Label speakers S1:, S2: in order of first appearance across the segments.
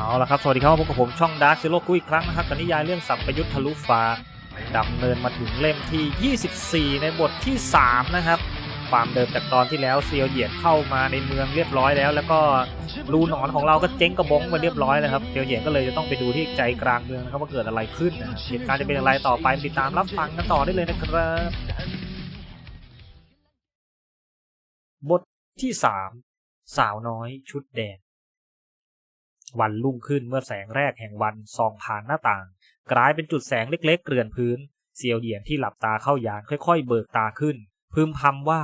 S1: เอาละครับ สวัสดีครับพบกับผมช่องดาร์คซิโร่กุอีกครั้งนะครับกับนิยายเรื่องสัมปยุทธ์ทะลุฟ้าดำเนินมาถึงเล่มที่ 24 ในบทที่ 3 นะครับ ความเดิมจากตอนที่แล้วเซียวเหยียนเข้ามาในเมืองเรียบร้อยแล้ว แล้วก็รูหนอนของเราก็เจ๊งกระบงไปเรียบร้อยแล้วครับเซียวเหยียนก็เลยจะต้องไปดูที่ใจกลางเมืองนะครับว่าเกิดอะไรขึ้นนะเหตุการณ์จะเป็นอะไรต่อไปติดตามรับฟังกันต่อได้เลยนะครับบทที่สามสาวน้อยชุดแดง วันรุ่งขึ้นเมื่อแสงแรกแห่งวันส่องผ่านหน้าต่าง กลายเป็นจุดแสงเล็กๆ เกลื่อนพื้น เซียวเหยียนที่หลับตาเข้ายานค่อยๆ เบิกตาขึ้น พึมพำว่า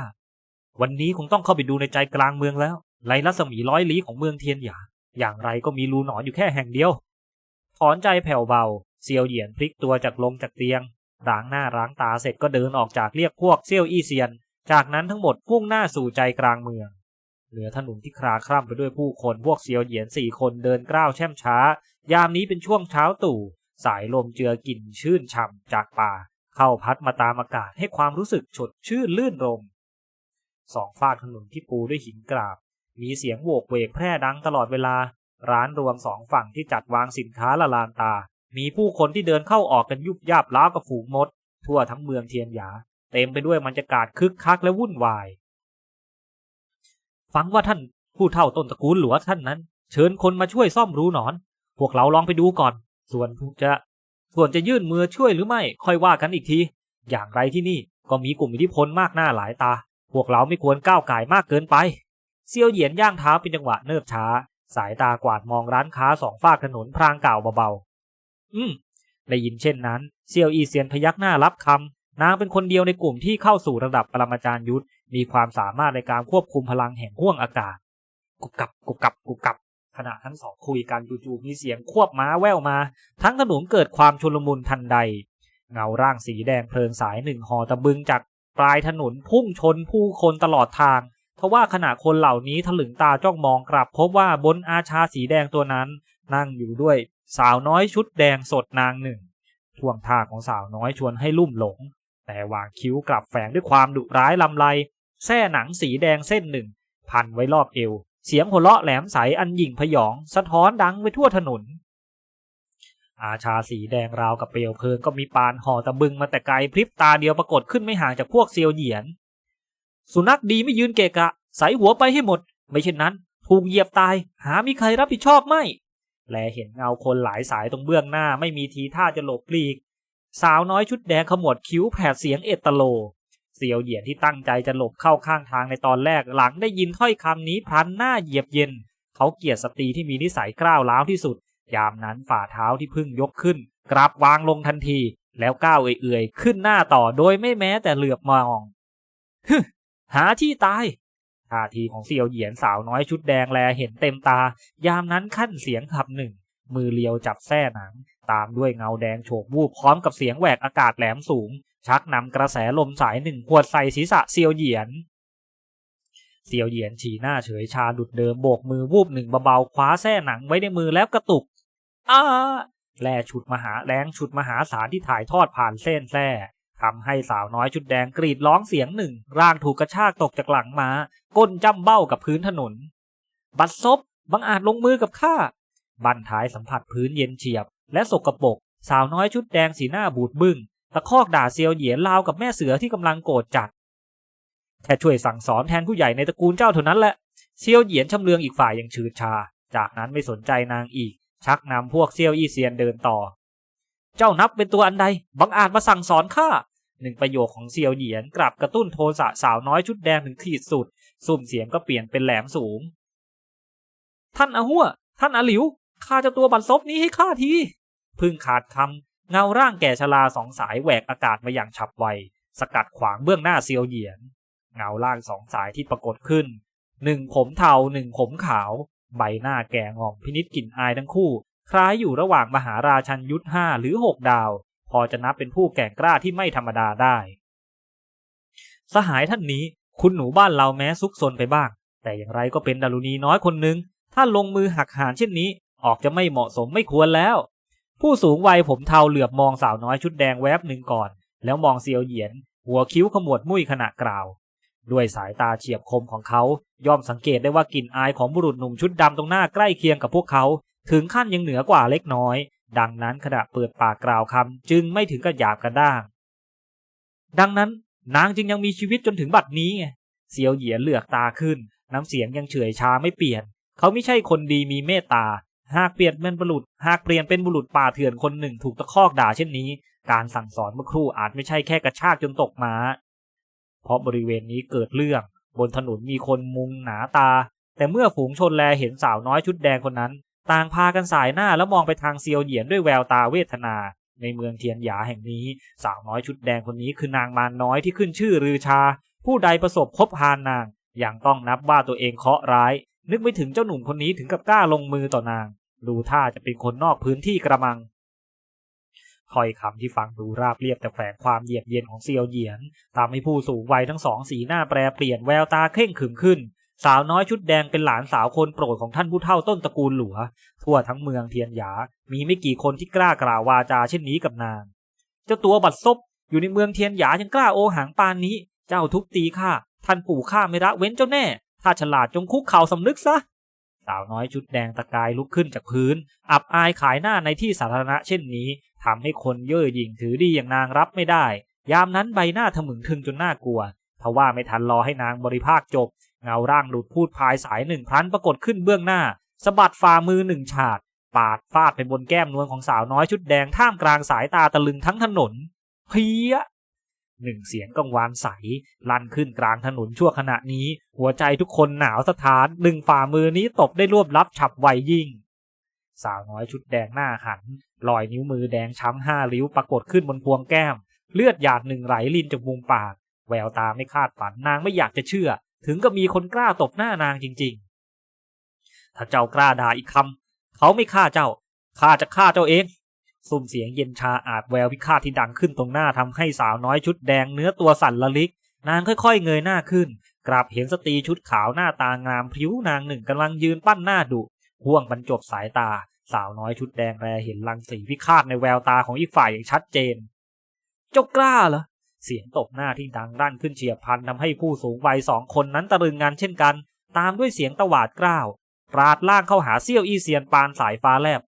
S1: วันนี้คงต้องเข้าไปดูในใจกลางเมืองแล้วไรรัศมีร้อยลี้ของเมืองเทียนหยางอย่างไรก็มีรูหนอนอยู่แค่แห่งเดียว ถอนใจแผ่วเบา เซียวเหยียนพลิกตัวจากลงจากเตียง ล้างหน้าล้างตาเสร็จก็เดินออกจากเรียกพวกเซี่ยวอี้เซียน จากนั้นทั้งหมดพุ่งหน้าสู่ใจกลางเมือง เหลือถนนที่คลาคล่ำไปด้วยผู้คนพวกเซียวเหยียนสี่คนเดินกล้าวแช่มช้า ยามนี้เป็นช่วงเช้าตู่ สายลมเจือกลิ่นชื่นช่ำจากป่า เข้าพัดมาตามอากาศให้ความรู้สึกฉดชื่นลื่นรมสองฝากถนนที่ปูด้วยหินกราบ มีเสียงโวกเวกแพร่ดังตลอดเวลา ร้านรวมสองฝั่งที่จัดวางสินค้าละลานตา มีผู้คนที่เดินเข้าออกกันยุบยับล้าวกับฝูงมด ทั่วทั้งเมืองเทียนหยา เต็มไปด้วยบรรยากาศคึกคักและวุ่นวาย ฟังว่าท่านผู้เฒ่าต้นตระกูลหลวท่านนั้น เชิญคนมาช่วยซ่อมรูหนอน พวกเราลองไปดูก่อน ส่วนจะส่วนจะยื่นมือช่วยหรือไม่ค่อยว่ากันอีกที อย่างไรที่นี่ก็มีกลุ่มอิทธิพลมากหน้าหลายตา พวกเราไม่ควรก้าวไก่มากเกินไปเซียวเหยียนย่างเท้าเป็นจังหวะเนิบช้า สายตากวาดมองร้านค้าสองฝากถนนพรางกล่าวเบาๆ อืม ได้ยินเช่นนั้น เซียวอีเซียนพยักหน้ารับคำ นางเป็นคนเดียวในกลุ่มที่เข้าสู่ระดับปรมาจารย์ยุทธมีความสามารถในการควบคุมพลังแห่งห้วงอากาศ กุบกับกุบกับกุบกับขณะทั้งสองคุยกันจู่ๆมีเสียงควบม้าแว่วมา ทั้งถนนเกิดความชุลมุนทันใด เงาร่างสีแดงเพลิงสายหนึ่งหอตะบึงจากปลายถนนพุ่งชนผู้คนตลอดทางทว่าขณะคนเหล่านี้ถลึงตาจ้องมองกลับพบว่าบนอาชาสีแดงตัวนั้น นั่งอยู่ด้วยสาวน้อยชุดแดงสดนางหนึ่งท่วงท่าของสาวน้อยชวนให้ลุ่มหลง แต่วางคิ้วกลับแฝงด้วยความดุร้ายลำไรแส้หนังสีแดงเส้นหนึ่ง พันไว้รอบเอว เสียงหัวเราะแหลมใสอันหยิ่งพยอง สะท้อนดังไปทั่วถนน อาชาสีแดงราวกับเปลวเพลิงก็มีปานห่อตะบึงมาแต่ไกลพริบตาเดียวปรากฏขึ้นไม่ห่างจากพวกเซียวเหยียน สุนัขดีไม่ยืนเกะกะ ใส่หัวไปให้หมด ไม่เช่นนั้น ถูกเหยียบตาย หามีใครรับผิดชอบไม่ แลเห็นเงาคนหลายสายตรงเบื้องหน้าไม่มีทีท่าจะหลบปลีก สาวน้อยชุดแดงขมวดคิ้วแผดเสียงเอตโล เสียวเหยียนที่ตั้งใจจะหลบเข้าข้างทางในตอนแรกหลังได้ยินถ้อยคำนี้พลันหน้าเหยียบเย็น เขาเกลียดสตรีที่มีนิสัยกล้าวร้าวที่สุด ยามนั้นฝ่าเท้าที่เพึ่งยกขึ้น กราบวางลงทันที แล้วก้าวเอื่อยๆ ขึ้นหน้าต่อโดยไม่แม้แต่เหลือบมองฮึหาที่ตายท่าทีของเซียวเหยียนสาวน้อยชุดแดงแลเห็นเต็มตา ยามนั้นขั้นเสียงขับหนึ่ง มือเลียวจับแส้หนัง ตามด้วยเงาแดงโฉบวูบพร้อมกับเสียงแหวกอากาศแหลมสูง ชักนำกระแสลมสายหนึ่งขวดใส่ศีรษะเซียวเหยียน เซียวเหยียนฉีหน้าเฉยชาดุดเดิมโบกมือวูบหนึ่งเบาๆคว้าแส้หนังไว้ในมือแล้วกระตุกอ้าแล่ฉุดมหาแรงฉุดมหาสารที่ถ่ายทอดผ่านเส้นแส้ทำให้สาวน้อยชุดแดงกรีดร้องเสียงหนึ่ง ร่างถูกกระชากตกจากหลังมา้า ก้นจ้ำเบ้ากับพื้นถนน บัดซบบังอาจลงมือกับข้าบันท้ายสัมผัสพื้นเย็นเฉียบ และสกรปรกสาวน้อยชุดแดงสีหน้าบูดบึง้งตะคอกด่าเซียวเหยียนลาวกับแม่เสือที่กำลังโกรธจัดแค่ช่วยสั่งสอนแทนผู้ใหญ่ในตระกูลเจ้าเท่านั้นแหละเซียวเหยียนชำเลืองอีกฝ่ายยังชืดชา จากนั้นไม่สนใจนางอีก ชักนำพวกเซียวอี้เซียนเดินต่อ เจ้านับเป็นตัวอันใดบังอาจมาสั่งสอนข้าหนึ่งประโยคของเซียวเหยียนกลับกระตุ้นโทสะสาวน้อยชุดแดงถึงขีดสุดสุ่มเสียงก็เปลี่ยนเป็นแหลมสูง ท่านอาหัวท่านอาหลิว ข้าจะตัวบัตรซบนี้ให้ข้าที พึ่งขาดคำเงาร่างแก่ชราสองสายแหวกอากาศมาอย่างฉับไว สกัดขวางเบื้องหน้าเซียวเหยียน เงาล่างสองสายที่ปรากฏขึ้น หนึ่งผมเทาหนึ่งผมขาว ใบหน้าแก่งอมพินิษกลิ่นอายทั้งคู่ คล้ายอยู่ระหว่างมหาราชันยุทธห้าหรือหกดาว พอจะนับเป็นผู้แก่งกล้าที่ไม่ธรรมดาได้ สหายท่านนี้คุณหนูบ้านเราแม้ซุกซนไปบ้าง แต่อย่างไรก็เป็นดารุณีน้อยคนหนึ่งถ้าลงมือหักหานเช่นนี้ ออกจะไม่เหมาะสมไม่ควรแล้ว ผู้สูงวัยผมเทาเหลือบมองสาวน้อยชุดแดงแวบหนึ่งก่อน แล้วมองเซียวเหยียน หัวคิ้วขมวดมุ้ยขณะกล่าว ด้วยสายตาเฉียบคมของเขาย่อมสังเกตได้ว่ากลิ่นอายของบุรุษหนุ่มชุดดำตรงหน้าใกล้เคียงกับพวกเขา ถึงขั้นยังเหนือกว่าเล็กน้อย ดังนั้นขณะเปิดปากกล่าวคำจึงไม่ถึงกับหยาบกระด้าง ดังนั้นนางจึงยังมีชีวิตจนถึงบัดนี้เซียวเหยียนเหลือกตาขึ้น น้ำเสียงยังเฉยชาไม่เปลี่ยน เขาไม่ใช่คนดีมีเมตตา หากเปลี่ยนเป็นบุรุษ หากเปลี่ยนเป็นบุรุษป่าเถื่อนคนหนึ่งถูกตะคอกด่าเช่นนี้ การสั่งสอนเมื่อครู่อาจไม่ใช่แค่กระชากจนตกม้า เพราะบริเวณนี้เกิดเรื่อง บนถนนมีคนมุงหนาตา แต่เมื่อฝูงชนแลเห็นสาวน้อยชุดแดงคนนั้น ต่างพากันสายหน้าแล้วมองไปทางเซียวเหยียนด้วยแววตาเวทนา ในเมืองเทียนหยาแห่งนี้ สาวน้อยชุดแดงคนนี้คือนางมารน้อยที่ขึ้นชื่อรือชา ผู้ใดประสบพบพานนางอย่างต้องนับว่าตัวเองเคาะร้าย นึกไม่ถึงเจ้าหนุ่มคนนี้ถึงกับกล้าลงมือต่อนาง ดูท่าจะเป็นคนนอกพื้นที่กระมังถ้อยคำที่ฟังดูราบเรียบแต่แฝงความเยียดเย็นของเซียวเหยียนทำให้ผู้สูงวัยทั้งสองสีหน้าแปรเปลี่ยนแววตาเคร่งขึมขึ้น สาวน้อยชุดแดงเป็นหลานสาวคนโปรดของท่านผู้เฒ่าต้นตระกูลหลัว ทั่วทั้งเมืองเทียนหยา มีไม่กี่คนที่กล้ากล่าววาจาเช่นนี้กับนาง เจ้าตัวบัดซบอยู่ในเมืองเทียนหยายังกล้าโอหังปานนี้ เจ้าทุบตีข้าท่านปู่ข้าไม่ละเว้นเจ้าแน่ ถ้าฉลาดจงคุกเข่าสำนึกซะ สาวน้อยชุดแดงตะกายลุกขึ้นจากพื้น อับอายขายหน้าในที่สาธารณะเช่นนี้ทำให้คนเย่อหยิ่งถือดีอย่างนางรับไม่ได้ ยามนั้นใบหน้าทะมึงทึงจนน่ากลัวทว่าไม่ทันรอให้นางบริภาคจบ เงาร่างหลุดพูดพายสายหนึ่งพลันปรากฏขึ้นเบื้องหน้าสะบัดฝ่ามือหนึ่งฉาดปาดฟาดไปบนแก้มนวลของสาวน้อยชุดแดงท่ามกลางสายตาตะลึงทั้งถนนเพีย หนึ่งเสียงกังวานใส ลั่นขึ้นกลางถนนชั่วขณะนี้ หัวใจทุกคนหนาวสถานหนึ่งฝ่ามือนี้ตบได้รวบลับฉับไวยิ่ง สาวน้อยชุดแดงหน้าหันรอยนิ้วมือแดงช้ำห้าริ้วปรากฏขึ้นบนพวงแก้ม เลือดหยาดหนึ่งไหลลินจากมุมปาก แววตาไม่คาดฝันนางไม่อยากจะเชื่อ ถึงกับมีคนกล้าตบหน้านางจริง ๆ ถ้าเจ้ากล้าด่าอีกคำเขาไม่ฆ่าเจ้าข้าจะฆ่าเจ้าเอง สุ่มเสียงเย็นชาอาจแววพิฆาตที่ดังขึ้นตรงหน้าทำให้สาวน้อยชุดแดงเนื้อตัวสั่นละลิก นางค่อยๆ เงยหน้าขึ้น กราบเห็นสตรีชุดขาวหน้าตางามพริ้วนางหนึ่งกำลังยืนปั้นหน้าดุห่วงบรรจบสายตา สาวน้อยชุดแดงแลเห็นลังสีพิฆาตในแววตาของอีกฝ่ายอย่างชัดเจน เจ้ากล้าเหรอเสียงตบหน้าที่ดังรั่นขึ้นเฉียบพลันทำให้ผู้สูงวัยสองคนนั้นตะลึงงานเช่นกัน ตามด้วยเสียงตวาดกล้าวปราดล่างเข้าหาเซี่ยวอีเซียนปานสายฟ้าแลบ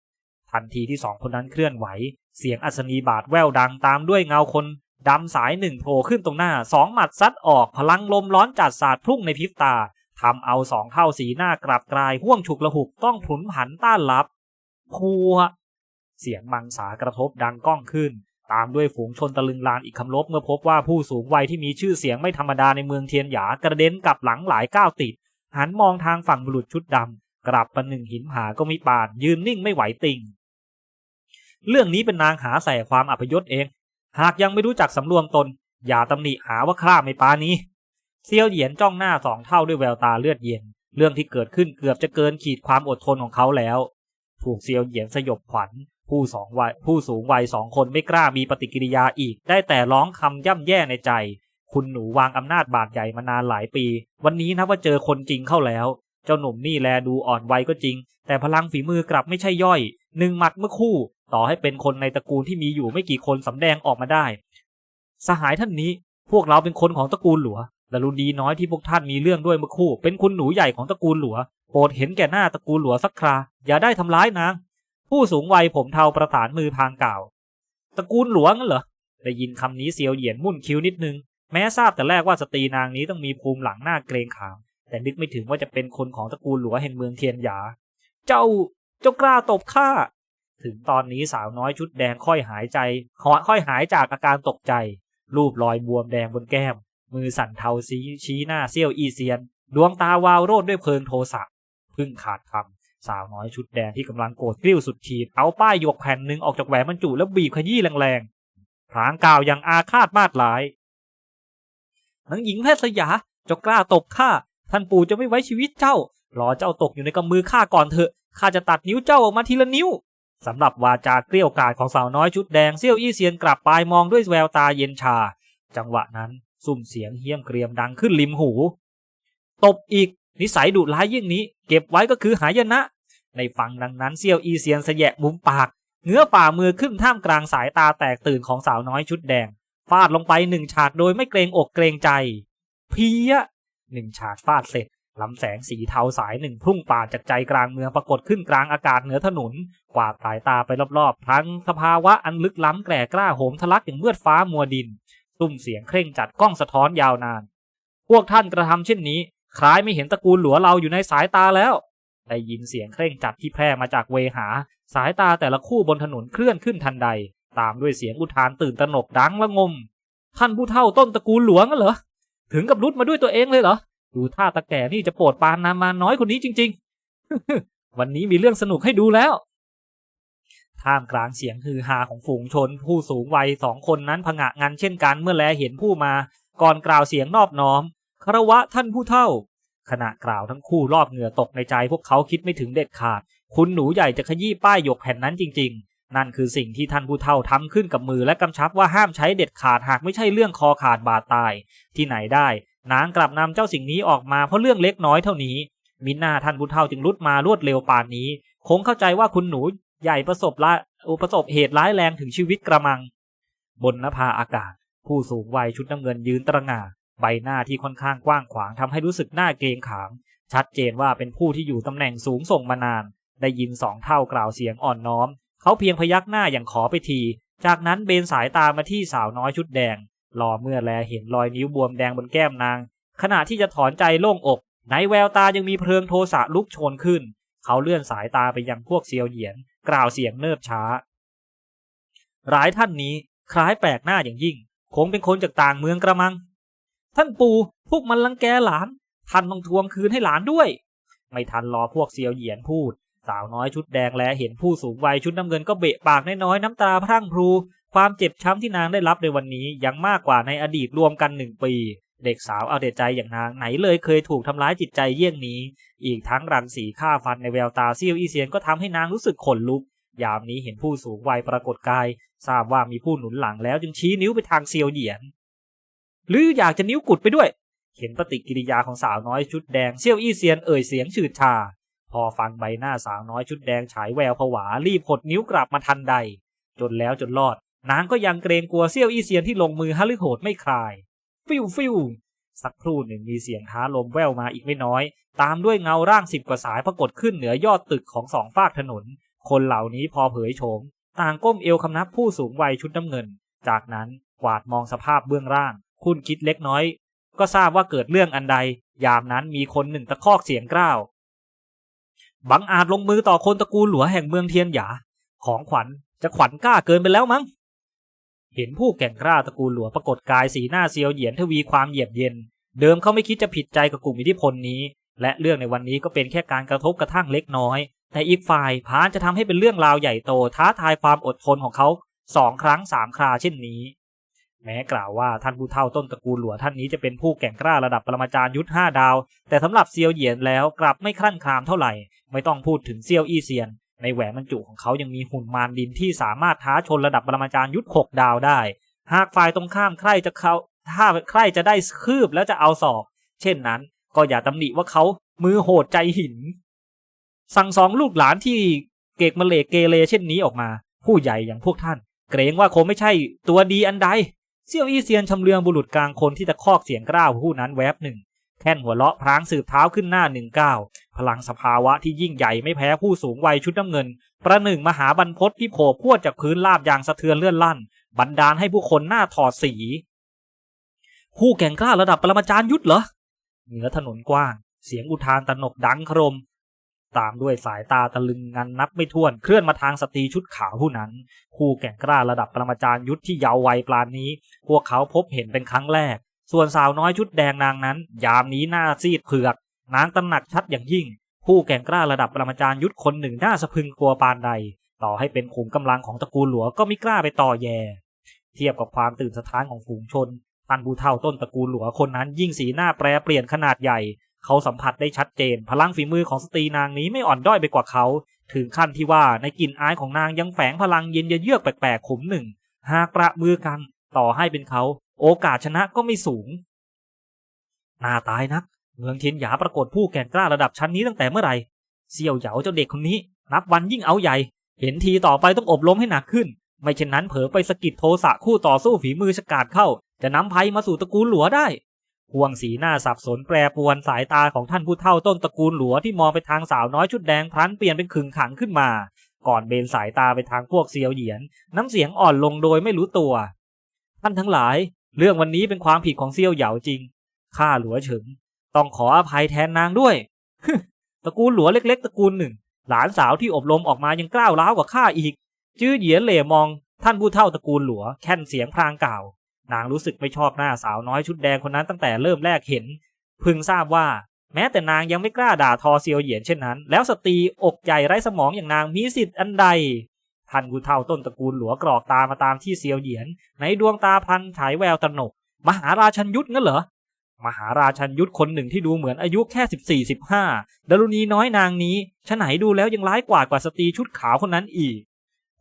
S1: ทันทีที่สองคนนั้นเคลื่อนไหว เสียงอัศนีบาดแววดังตามด้วยเงาคนดำสายหนึ่งโผล่ขึ้นตรงหน้าสองหมัดซัดออกพลังลมร้อนจัดสาดพุ่งในพริบตาทำเอาสองเท่าสีหน้ากลับกลายห่วงฉุกละหุกต้องผุนผันต้านรับพัวเสียงมังสากระทบดังก้องขึ้น ตามด้วยฝูงชนตะลึงลานอีกคำลบเมื่อพบว่าผู้สูงวัยที่มีชื่อเสียงไม่ธรรมดาในเมืองเทียนหยากระเด็นกลับหลังหลายก้าวติด หันมองทางฝั่งบุรุษชุดดำกลับประหนึ่งหินผาก็มีปานยืนนิ่งไม่ไหวติ่ง เรื่องนี้เป็นนางหาใส่ความอัพยศเอง หากยังไม่รู้จักสำรวมตน อย่าตำหนิหาว่าคร่าไม่ปานี้ เซียวเหยียนจ้องหน้าสองเท่าด้วยแววตาเลือดเย็น เรื่องที่เกิดขึ้นเกือบจะเกินขีดความอดทนของเขาแล้ว ถูกเซียวเหยียนสยบขวัญ ผู้สองวัยผู้สูงวัยสองคนไม่กล้ามีปฏิกิริยาอีก ได้แต่ร้องคำย่ำแย่ในใจ คุณหนูวางอำนาจบาดใหญ่มานานหลายปี วันนี้นะว่าเจอคนจริงเข้าแล้วเจ้าหนุ่มนี่แลดูอ่อนวัยก็จริง แต่พลังฝีมือกลับไม่ใช่ย่อย หนึ่งหมัดเมื่อคู่ ต่อให้เป็นคนในตระกูลที่มีอยู่ไม่กี่คนสำแดงออกมาได้ สหายท่านนี้พวกเราเป็นคนของตระกูลหลัวและรุนดีน้อยที่พวกท่านมีเรื่องด้วยเมื่อคู่ เป็นคุณหนูใหญ่ของตระกูลหลัวโปรดเห็นแก่หน้าตระกูลหลัวสักครา อย่าได้ทำร้ายนาง ผู้สูงวัยผมเทาประสานมือพางกล่าวตระกูลหลวงเหรอได้ยินคำนี้เซียวเหยียนมุ่นคิ้วนิดนึง แม้ทราบแต่แรกว่าสตรีนางนี้ต้องมีภูมิหลังหน้าเกรงขาม แต่นึกไม่ถึงว่าจะเป็นคนของตระกูลหลัวแห่งเมืองเทียนหยา เจ้าเจ้ากล้าตบข้า ถึงตอนนี้สาวน้อยชุดแดงค่อยหายใจขอค่อยหายจากอาการตกใจ รูปรอยบวมแดงบนแก้ม มือสั่นเทาซีชี้หน้าเซี่ยวอีเซียน ดวงตาวาวโรดด้วยเพลิงโทสะพึ่งขาดคำสาวน้อยชุดแดงที่กำลังโกรธกริ้วสุดขีดเอาป้ายหยกแผ่นหนึ่งออกจากแหวนบรรจุแล้วบีบขยี้แรงๆพรางกล่าวอย่างอาฆาตมาดหลายนางหญิงแพทย์สยาจ้ากล้าตบข้าท่านปู่จะไม่ไว้ชีวิตเจ้ารอเจ้าตกอยู่ในกำมือข้าก่อนเถอะข้าจะตัดนิ้วเจ้าออกมาทีละนิ้ว สำหรับวาจาเกลี้ยวกาดของสาวน้อยชุดแดงเซี่ยวอี้เซียนกลับปลายมองด้วยแววตาเย็นชา จังหวะนั้นสุ่มเสียงเฮี้ยมเกรียมดังขึ้นริมหู ตบอีก นิสัยดุร้ายยิ่งนี้ เก็บไว้ก็คือหายนะ ในฟังดังนั้นเซี่ยวอีเซียนสยะมุมปากเงื้อฝ่ามือขึ้นท่ามกลางสายตาแตกตื่นของสาวน้อยชุดแดง ฟาดลงไปหนึ่งฉาดโดยไม่เกรงอกเกรงใจ เพี้ยหนึ่งฉาดฟาดเสร็จ ลำแสงสีเทาสายหนึ่งพุ่งป่าดจากใจกลางเมืองปรากฏขึ้นกลางอากาศเหนือถนน กวาดสายตาไปรอบๆพลังสภาวะอันลึกล้ำแกร่กล้าโหมทะลักอย่างเมือดฟ้ามัวดินตุ้มเสียงเคร่งจัดกล้องสะท้อนยาวนาน พวกท่านกระทำเช่นนี้ คล้ายไม่เห็นตระกูลหลัวเราอยู่ในสายตาแล้วได้ยินเสียงเคร่งจัดที่แพร่มาจากเวหา สายตาแต่ละคู่บนถนนเคลื่อนขึ้นทันใด ตามด้วยเสียงอุทานตื่นตระหนกดังละงม ท่านผู้เฒ่าต้นตระกูลหลวงเหรอถึงกับรุดมาด้วยตัวเองเลยเหรอ ดูท่าตะแก่นี่จะโปรดปานนามาน้อยคนนี้จริง ๆ วันนี้มีเรื่องสนุกให้ดูแล้ว ท่ามกลางเสียงฮือฮาของฝูงชน ผู้สูงวัยสองคนนั้นผงะงันเช่นกันเมื่อแลเห็นผู้มา ก่อนกล่าวเสียงนอบน้อมคารวะท่านผู้เฒ่า ขณะกล่าวทั้งคู่รอบเหงื่อตกในใจพวกเขาคิดไม่ถึงเด็ดขาด คุณหนูใหญ่จะขยี้ป้ายหยกแผ่นนั้นจริง ๆนั่นคือสิ่งที่ท่านผู้เฒ่าทำขึ้นกับมือและกำชับว่าห้ามใช้เด็ดขาดหากไม่ใช่เรื่องคอขาดบาดตาย ที่ไหนได้ นางกลับนำเจ้าสิ่งนี้ออกมาเพราะเรื่องเล็กน้อยเท่านี้ มิน่าท่านผู้เฒ่าจึงรุดมารวดเร็วป่านนี้ คงเข้าใจว่าคุณหนูใหญ่ประสบละประสบเหตุร้ายแรงถึงชีวิตกระมัง บนนภาอากาศ ผู้สูงวัยชุดน้ำเงินยืนตระหง่าใบหน้าที่ค่อนข้างกว้างขวางทำให้รู้สึกหน้าเกรงขาม ชัดเจนว่าเป็นผู้ที่อยู่ตำแหน่งสูงส่งมานาน ได้ยินสองเท่ากล่าวเสียงอ่อนน้อม เขาเพียงพยักหน้าอย่างขอไปที จากนั้นเบนสายตามาที่สาวน้อยชุดแดง รอเมื่อแลเห็นรอยนิ้วบวมแดงบนแก้มนาง ขณะที่จะถอนใจโล่งอก ในแววตายังมีเพลิงโทสะลุกโชนขึ้น เขาเลื่อนสายตาไปยังพวกเซียวเหยียน กล่าวเสียงเนิบช้าร้ายท่านนี้คล้ายแปลกหน้าอย่างยิ่ง คงเป็นคนจากต่างเมืองกระมัง ท่านปู่พวกมันลังแกหลาน ท่านต้องทวงคืนให้หลานด้วย ไม่ทันรอพวกเซียวเหยียนพูด สาวน้อยชุดแดงและเห็นผู้สูงวัยชุดน้ำเงินก็เบะปากน้อยๆน้ำตาพรั่งพรู ความเจ็บช้ำที่นางได้รับในวันนี้ยังมากกว่าในอดีตรวมกันหนึ่งปี เด็กสาวเอาแต่ใจอย่างนางไหนเลยเคยถูกทำร้ายจิตใจเยี่ยงนี้ อีกทั้งรังสีฆ่าฟันในแววตาเซียวอีเซียนก็ทำให้นางรู้สึกขนลุก ยามนี้เห็นผู้สูงวัยปรากฏกาย ทราบว่ามีผู้หนุนหลังแล้วจึงชี้นิ้วไปทางเซียวเหยียน หรืออยากจะนิ้วกุดไปด้วย เห็นปฏิกิริยาของสาวน้อยชุดแดงเซียวอี้เซียนเอ่ยเสียงฉืดชา พอฟังใบหน้าสาวน้อยชุดแดงฉายแววผวารีบหดนิ้วกลับมาทันใด จนแล้วจนรอด นางก็ยังเกรงกลัวเซี่ยวอี้เซียนที่ลงมือฮะลึโหดไม่คลาย ฟิวฟิวสักครู่หนึ่งมีเสียงท้าลมแว่วมาอีกไม่น้อย ตามด้วยเงาร่างสิบกว่าสายปรากฏขึ้นเหนือยอดตึกของสองฝากถนน คนเหล่านี้พอเผยโฉมต่างก้มเอวคำนับผู้สูงวัยชุดน้ำเงิน จากนั้นกวาดมองสภาพเบื้องล่าง คุณคิดเล็กน้อย ก็ทราบว่าเกิดเรื่องอันใด ยามนั้นมีคนหนึ่งตะคอกเสียงกล้าวบังอาจลงมือต่อคนตระกูลหลัวแห่งเมืองเทียนหยา ของขวัญจะขวัญกล้าเกินไปแล้วมั้ง เห็นผู้แก่งกล้าตระกูลหลัวปรากฏกายสีหน้าเซียวเหยียนทวีความเยียบเย็น เดิมเขาไม่คิดจะผิดใจกับกลุ่มอิทธิพลนี้ และเรื่องในวันนี้ก็เป็นแค่การกระทบกระทั่งเล็กน้อย แต่อีกฝ่ายพานจะทำให้เป็นเรื่องราวใหญ่โตท้าทายความอดทนของเขาสองครั้งสามคราเช่นนี้ แม้กล่าวว่าท่านผู้เฒ่าต้นตระกูลหลัวท่านนี้จะเป็นผู้แก่งกล้าระดับปรมาจารย์ยุทธห้าดาว แต่สำหรับเซียวเหยียนแล้วกลับไม่คลั่นคลามเท่าไหร่ ไม่ต้องพูดถึงเซียวอี้เซียน ในแหวนบรรจุของเขายังมีหุ่นมารดินที่สามารถท้าชนระดับปรมาจารย์ยุทธหกดาวได้ หากฝ่ายตรงข้ามใครจะเขาถ้าใครจะได้คืบแล้วจะเอาศอก เช่นนั้นก็อย่าตำหนิว่าเขามือโหดใจหิน สั่งสองลูกหลานที่เกกมะเลกเกเรเช่นนี้ออกมา ผู้ใหญ่อย่างพวกท่าน เกรงว่าคงไม่ใช่ตัวดีอันใดเซี่ยวอี้เซียนชำเลืองบุรุษกลางคนที่ตะคอกเสียงกล้าวผู้นั้นแวบหนึ่ง แค่นหัวเราะพลางสืบเท้าขึ้นหน้าหนึ่งก้าวพลังสภาวะที่ยิ่งใหญ่ไม่แพ้ผู้สูงวัยชุดน้ำเงิน ประหนึ่งมหาบรรพตที่โผล่พวดจากพื้นลาบอย่างสะเทือนเลื่อนลั่น บันดาลให้ผู้คนหน้าถอดสี ผู้แก่งกล้าระดับปรมาจารย์ยุทธเหรอ เหนือถนนกว้าง เสียงอุทานตนกดังโครม ตามด้วยสายตาตะลึงงันนับไม่ถ้วนเคลื่อนมาทางสตรีชุดขาวผู้นั้น ผู้แก่งกล้าระดับปรมาจารย์ยุทธที่เยาว์วัยปราณนี้ พวกเขาพบเห็นเป็นครั้งแรก ส่วนสาวน้อยชุดแดงนางนั้น ยามนี้หน้าซีดเผือก นางตำหนักชัดอย่างยิ่ง ผู้แก่งกล้าระดับปรมาจารย์ยุทธคนหนึ่งหน่าสะพึงกลัวปานใด ต่อให้เป็นขุมกำลังของตระกูลหลวงก็ไม่กล้าไปต่อแย่ เทียบกับความตื่นสะท้านของฝูงชนท่านผู้เฒ่าต้นตระกูลหลวงคนนั้นยิ่งสีหน้าแปรเปลี่ยนขนาดใหญ่ เขาสัมผัสได้ชัดเจน พลังฝีมือของสตรีนางนี้ไม่อ่อนด้อยไปกว่าเขา ถึงขั้นที่ว่าในกลิ่นอายของนางยังแฝงพลังเย็นเยือกแปลกๆขุมหนึ่ง หากประมือกัน ต่อให้เป็นเขา โอกาสชนะก็ไม่สูงน่าตายนัก เมืองเทียนหยาปรากฏผู้แก่งกล้าระดับชั้นนี้ตั้งแต่เมื่อไหร่เสี่ยวเหยาเจ้าเด็กคนนี้ นับวันยิ่งเอาใหญ่ เห็นทีต่อไปต้องอบรมให้หนักขึ้น ไม่เช่นนั้นเผลอไปสกิดโทสะคู่ต่อสู้ฝีมือฉกาจเข้า จะนำภัยมาสู่ตระกูลหลัวได้ห่วงสีหน้าสับสนแปรปวนสายตาของท่านผู้เฒ่าต้นตระกูลหลัวที่มองไปทางสาวน้อยชุดแดงพลันเปลี่ยนเป็นขึงขังขึ้นมา ก่อนเบนสายตาไปทางพวกเซียวเหยียน น้ำเสียงอ่อนลงโดยไม่รู้ตัว ท่านทั้งหลาย เรื่องวันนี้เป็นความผิดของเซียวเหยาจริง ข้าหลัวเฉิง ต้องขออภัยแทนนางด้วย ตระกูลหลัวเล็ก ๆ ตระกูลหนึ่ง หลานสาวที่อบรมออกมายังกล้าวร้าวกว่าข้าอีก จื้อเหยียนเหล่มอง ท่านผู้เฒ่าตระกูลหลัว แค่นเสียงพรางกล่าว นางรู้สึกไม่ชอบหน้าสาวน้อยชุดแดงคนนั้นตั้งแต่เริ่มแรกเห็น พึงทราบว่า แม้แต่นางยังไม่กล้าด่าทอเซียวเหยียนเช่นนั้น แล้วสตรีอกใหญ่ไร้สมองอย่างนางมีสิทธิ์อันใด ท่านผู้เฒ่าต้นตระกูลหลัวกรอกตามาตามที่เซียวเหยียน ในดวงตาพันฉายแววตระหนก มหาราชันยุทธงั้นเหรอ มหาราชันยุทธคนหนึ่งที่ดูเหมือนอายุแค่สิบสี่สิบห้าดารุณีน้อยนางนี้ฉไหนดูแล้วยังร้ายกว่ากว่าสตรีชุดขาวคนนั้นอีก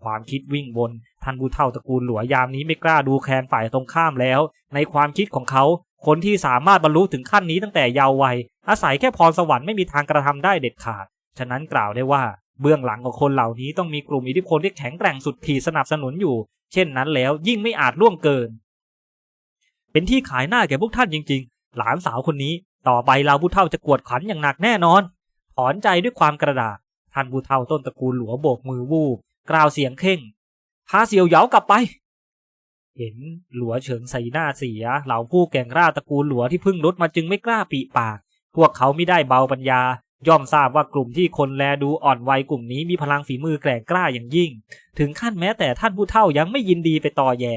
S1: ความคิดวิ่งบนท่านผู้เฒ่าตระกูลหลัวยามนี้ไม่กล้าดูแคลนฝ่ายตรงข้ามแล้ว ในความคิดของเขาคนที่สามารถบรรลุถึงขั้นนี้ตั้งแต่เยาว์วัยอาศัยแค่พรสวรรค์ไม่มีทางกระทำได้เด็ดขาด ฉะนั้นกล่าวได้ว่า เบื้องหลังของคนเหล่านี้ต้องมีกลุ่มอิทธิพลที่แข็งแกร่งสุดขีดสนับสนุนอยู่ เช่นนั้นแล้วยิ่งไม่อาจล่วงเกิน เป็นที่ขายหน้าแก่พวกท่านจริง ๆ หลานสาวคนนี้ต่อไปเราผู้เฒ่าจะกวดขันอย่างหนักแน่นอน ถอนใจด้วยความกระดาษท่านผู้เฒ่าต้นตระกูลหลัวโบกมือวูบกล่าวเสียงเข่ง พาเสี่ยวเหยากลับไป เห็นหลัวเฉิงใส่หน้าเสีย เหล่าผู้แก่งกล้าตระกูลหลัวที่เพิ่งลดมาจึงไม่กล้าปีปาก พวกเขาไม่ได้เบาปัญญา ย่อมทราบว่ากลุ่มที่คนแลดูอ่อนวัยกลุ่มนี้มีพลังฝีมือแกร่งกล้าอย่างยิ่ง ถึงขั้นแม้แต่ท่านผู้เฒ่ายังไม่ยินดีไปต่อแย่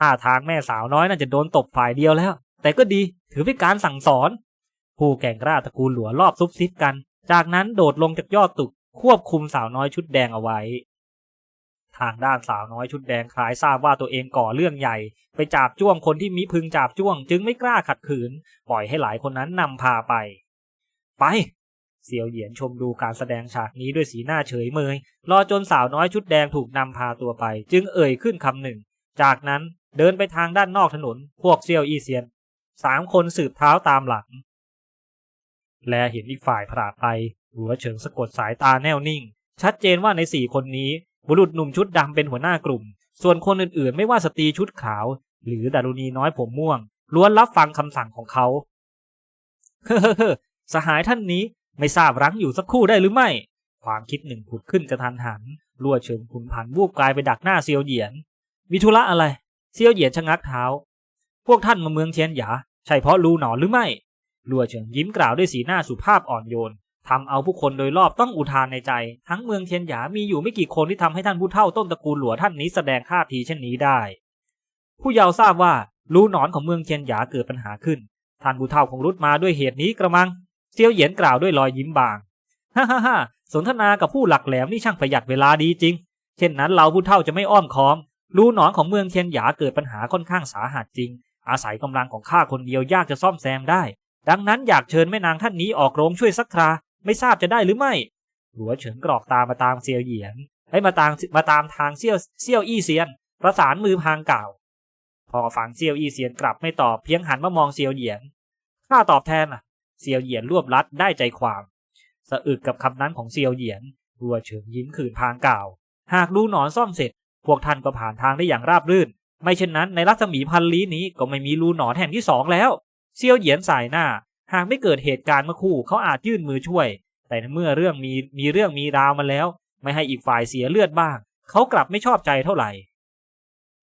S1: ท่าทางแม่สาวน้อยน่าจะโดนตบฝ่ายเดียวแล้ว แต่ก็ดีถือเป็นการสั่งสอน ผู้แก่งกล้าตระกูลหลัวรอบซุบซิบกัน จากนั้นโดดลงจากยอดตึกควบคุมสาวน้อยชุดแดงเอาไว้ ทางด้านสาวน้อยชุดแดงคล้ายทราบว่าตัวเองก่อเรื่องใหญ่ ไปจับจ้วงคนที่มิพึงจับจ้วง จึงไม่กล้าขัดขืน ปล่อยให้หลายคนนั้นนำพาไป ไปเสียวเหยียนชมดูการแสดงฉากนี้ด้วยสีหน้าเฉยเมย รอจนสาวน้อยชุดแดงถูกนำพาตัวไป จึงเอ่ยขึ้นคำหนึ่ง จากนั้นเดินไปทางด้านนอกถนน พวกเซียวอีเซียนสามคนสืบเท้าตามหลัง และเห็นอีกฝ่ายผราไป หัวเฉิงสะกดสายตาแน่วนิ่ง ชัดเจนว่าในสี่คนนี้ บุรุษหนุ่มชุดดำเป็นหัวหน้ากลุ่ม ส่วนคนอื่นๆ ไม่ว่าสตรีชุดขาว หรือดารุณีน้อยผมม่วงล้วนรับฟังคำสั่งของเขาเฮ้อ สหายท่านนี้ไม่ทราบรั้งอยู่สักครู่ได้หรือไม่ ความคิดหนึ่งผุดขึ้นกระทันหันรัวเฉิงขุนผันวูบกลายไปดักหน้าเซียวเหยียนมีธุระอะไรเซียวเหยียนชะงักเท้า พวกท่านมาเมืองเทียนหยาใช่เพราะรูหนอนหรือไม่รัวเฉิงยิ้มกล่าวด้วยสีหน้าสุภาพอ่อนโยนทำเอาผู้คนโดยรอบต้องอุทานในใจ ทั้งเมืองเทียนหยามีอยู่ไม่กี่คนที่ทำให้ท่านผู้เฒ่าต้นตระกูลหลัวท่านนี้แสดงท่าทีเช่นนี้ได้ ผู้เยาว์ทราบว่ารูหนอนของเมืองเทียนหยาเกิดปัญหาขึ้น ท่านผู้เฒ่าคงรุดมาด้วยเหตุนี้กระมัง เซียวเหยียนกล่าวด้วยรอยยิ้มบางฮ่าฮ่าฮ่าสนทนากับผู้หลักแหลมนี่ช่างประหยัดเวลาดีจริง เช่นนั้นเราผู้เฒ่าจะไม่อ้อมค้อม รูหนอนของเมืองเทียนหยาเกิดปัญหาค่อนข้างสาหัสจริง อาศัยกำลังของข้าคนเดียวยากจะซ่อมแซมได้ ดังนั้นอยากเชิญแม่นางท่านนี้ออกโรงช่วยสักครา ไม่ทราบจะได้หรือไม่ หัวเฉิงกรอกตามาตามเซียวเหยียนให้มาตามมาตามทางเซี่ยวเซี่ยวอี้เซียน ประสานมือพางกล่าว พอฝังเซียวอี้เซียนกลับไม่ตอบเพียงหันมามองเซียวเหยียนข้าตอบแทนอะ เซียวเหยียนรวบรัดได้ใจความ สะอึกกับคำนั้นของเซียวเหยียนหัวเฉิงยิ้มขืนพางกล่าว หากรูหนอนซ่อมเสร็จ พวกท่านก็ผ่านทางได้อย่างราบรื่น ไม่เช่นนั้นในรัศมีพันลี้นี้ก็ไม่มีรูหนอนแห่งที่สองแล้ว เซียวเหยียนสายหน้า หากไม่เกิดเหตุการณ์เมื่อคู่เขาอาจยื่นมือช่วย แต่เมื่อเรื่องมีมีเรื่องมีราวมาแล้ว ไม่ให้อีกฝ่ายเสียเลือดบ้าง เขากลับไม่ชอบใจเท่าไหร่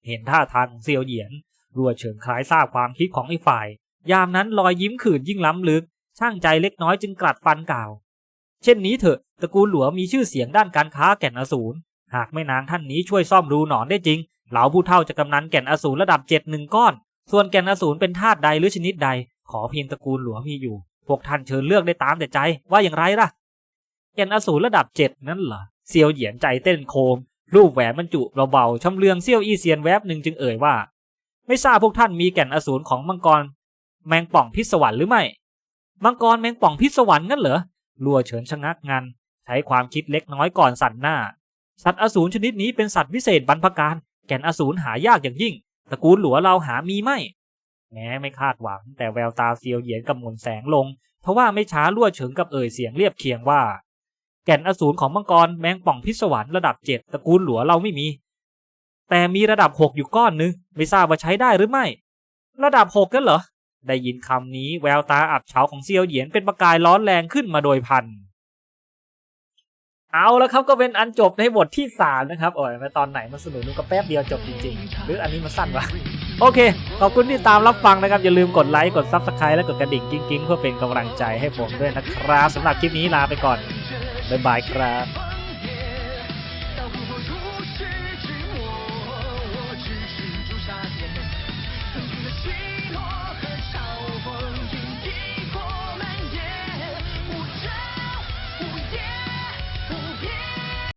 S1: เห็นท่าทางของเซียวเหยียนรัวเฉิงคล้ายทราบความคิดของอีกฝ่าย ยามนั้นรอยยิ้มขื่นยิ่งล้ำลึก ช่างใจเล็กน้อยจึงกลัดฟันกล่าว เช่นนี้เถอะตระกูลหลวมีชื่อเสียงด้านการค้าแก่นอสูรหากไม่นางท่านนี้ช่วยซ่อมรูหนอนได้จริง เหล่าผู้เฒ่าจะกำนันแก่นอสูรระดับเจ็ดหนึ่งก้อน ส่วนแก่นอสูรเป็นธาตุใดหรือชนิดใด ขอเพียงตระกูลหลวมีอยู่ พวกท่านเชิญเลือกได้ตามแต่ใจว่าอย่างไรล่ะ แก่นอสูรระดับเจ็ดนั่นเหรอเซียวเหยียนใจเต้นโคม รูปแหวนบรรจุเบาๆชำเลืองเซี่ยวอีเซียนแวบหนึ่งจึงเอ่ยว่า ไม่ทราบพวกท่านมีแก่นอสูรของมังกร แมงป่องพิศวรรหรือไม่ มังกรแมงป่องพิศวรรค์งั้นเหรอลัวเฉินชะงักงัน ใช้ความคิดเล็กน้อยก่อนสั่นหน้า สัตว์อสูรชนิดนี้เป็นสัตว์วิเศษบรรพการ แก่นอสูรหายากอย่างยิ่ง ตระกูลหลัวเราหามีไม่ แม้ไม่คาดหวัง แต่แววตาเซียวเหยียนกับหมุนแสงลงเพราะว่าไม่ช้าลั่วเฉิงกับเอ่ยเสียงเรียบเคียงว่า แก่นอสูรของมังกรแมงป่องพิศวรรค์ระดับเจ็ดตระกูลหลัวเราไม่มี แต่มีระดับหกอยู่ก้อนนึง ไม่ทราบว่าใช้ได้หรือไม่ ระดับหกกันเหรอ ได้ยินคำนี้แววตาอับเฉาของเซียวเหยียนเป็นประกายร้อนแรงขึ้นมาโดยพัน เอาแล้วครับก็เป็นอันจบในบทที่สามนะครับโอ้ยมาตอนไหนมันสนุกนึกก็แป๊บเดียวจบจริงๆ หรืออันนี้มันสั้นวะโอเค ขอบคุณที่ตามรับฟังนะครับ อย่าลืมกดไลค์กด Subscribe และกดกระดิ่งกิ้งๆ เพื่อเป็นกำลังใจให้ผมด้วยนะครับสำหรับคลิปนี้ลาไปก่อนบ๊ายบายครับ